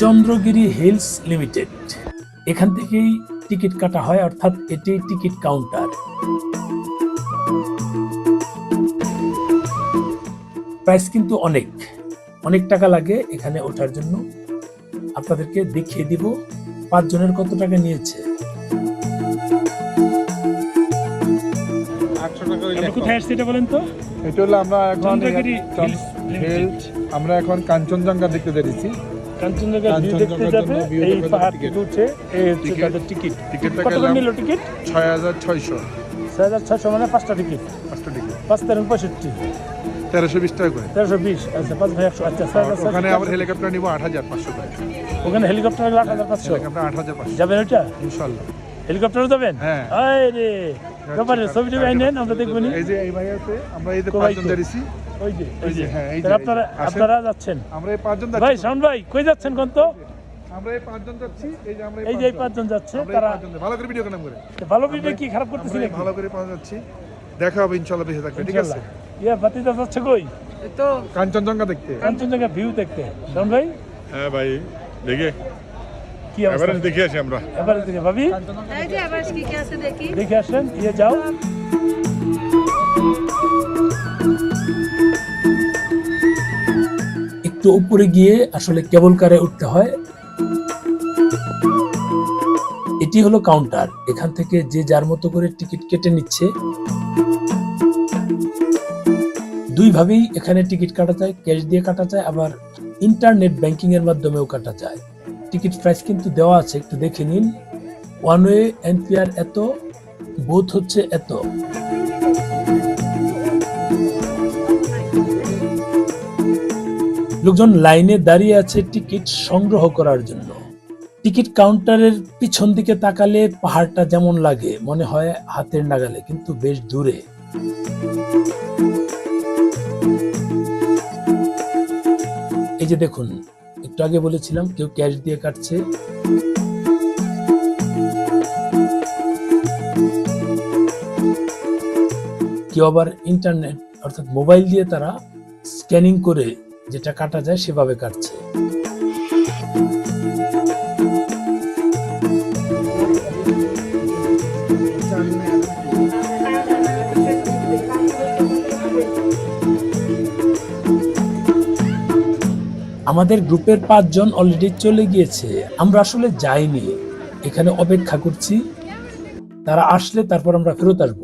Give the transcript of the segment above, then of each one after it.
Chandragiri hills limited. এখান থেকেই ticket কাটা হয় অর্থাৎ এটি টিকিট কাউন্টার। প্রাইস কিন্তু অনেক। অনেক টাকা লাগে এখানে ওঠার জন্য। আপনাদেরকে দেখিয়ে দিব পাঁচজনের কত টাকা নিয়েছে। কোথায় আসছি এটা বলেন তো? এটা হলো আমরা এখন আমরা এখন কাঞ্চনজঙ্ঘা দেখতে পেরেছি কাঞ্চনজঙ্ঘা ভিউ দেখতে যাবে এই পাহাড় উঠে এই হচ্ছে তাদের টিকিট। টিকিটটা কত করে নিল টিকিট? ছয় হাজার ছয়শো। ছয় হাজার ছয়শো মানে পাঁচটা টিকিট। পাঁচটা টিকিট। পাঁচ তেরো পঁয়ষট্টি। তেরোশো বিশ টাকা করে। তেরোশো বিশ আচ্ছা পাঁচ ভাই একশো আচ্ছা ওখানে আবার হেলিকপ্টার নিবো আট হাজার পাঁচশো টাকা ওখানে হেলিকপ্টার আট হাজার পাঁচশো। আট হাজার পাঁচশো। যাবেন ওইটা? ইনশাল্লাহ। হেলিকপ্টারে যাবেন? হ্যাঁ। রে ব্যাপারে ছবি টবি আইনেন আমরা দেখব এই যে এই ভাই আছে আমরা এই যে পাঁচজন দাঁড়িয়েছি। ওই যে ওই যে হ্যাঁ, এই যে। আপনারা আপনারা যাচ্ছেন। আমরা এই পাঁচজন ভাই শাওন ভাই কই যাচ্ছেন কোন তো? আমরা এই পাঁচজন যাচ্ছি এই যে আমরা এই যে পাঁচজন। যাচ্ছে তারা ভালো করে ভিডিও কেন করে? ভালো ভিডিও কি খারাপ করতেছি ভালো করে পাঁচ যাচ্ছি। দেখা হবে ইনশাল্লাহ বেঁচে থাকবে ঠিক আছে? ইনশাল্লাহ। ইয়া ভাতিজা যাচ্ছে কই? কাঞ্চনজঙ্ঘা দেখতে। কাঞ্চনজঙ্ঘা ভিউ দেখতে। শাওন ভাই? হ্যাঁ ভাই দেখে। কি অবস্থা? দেখে আসি আমরা। এবারে থেকে ভাবি? এই যে আবার কি কি আছে দেখি। দেখে আসেন ইয়ে যাও। একটু উপরে গিয়ে আসলে কেবল কারে উঠতে হয়। এটি হলো কাউন্টার এখান থেকে যে যার মতো করে টিকিট কেটে নিচ্ছে। দুই ভাবেই এখানে টিকিট কাটা যায় ক্যাশ দিয়ে কাটা যায় আবার ইন্টারনেট ব্যাংকিং এর মাধ্যমেও কাটা যায়। টিকিট প্রাইস কিন্তু দেওয়া আছে, একটু দেখে নিন। ওয়ান ওয়ে এনপিআর এত, বোথ হচ্ছে এত। লোকজন লাইনে দাঁড়িয়ে আছে টিকিট সংগ্রহ করার জন্য। টিকিট কাউন্টারের পিছন দিকে তাকালে পাহাড়টা যেমন লাগে, মনে হয় হাতের নাগালে, কিন্তু বেশ দূরে। এই যে দেখুন একটু আগে বলেছিলাম, কেউ ক্যাশ দিয়ে কাটছে। কেউ আবার ইন্টারনেট অর্থাৎ মোবাইল দিয়ে তারা স্ক্যানিং করে যেটা কাটা যায় সেভাবে কাটছে। আমাদের গ্রুপের পাঁচজন অলরেডি চলে গিয়েছে। আমরা আসলে যাইনি। এখানে অপেক্ষা করছি। তারা আসলে তারপর আমরা ফেরত আসব।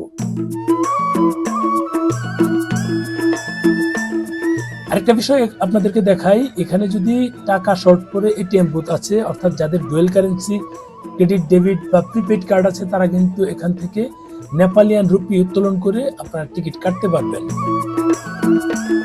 আরেকটা বিষয় আপনাদেরকে দেখাই। এখানে যদি টাকা শর্ট করে এটিএম বুথ আছে, অর্থাৎ যাদের ডুয়েল কারেন্সি ক্রেডিট ডেবিট বা প্রিপেড কার্ড আছে, তারা কিন্তু এখান থেকে নেপালিয়ান রুপি উত্তোলন করে আপনারা টিকিট কাটতে পারবেন।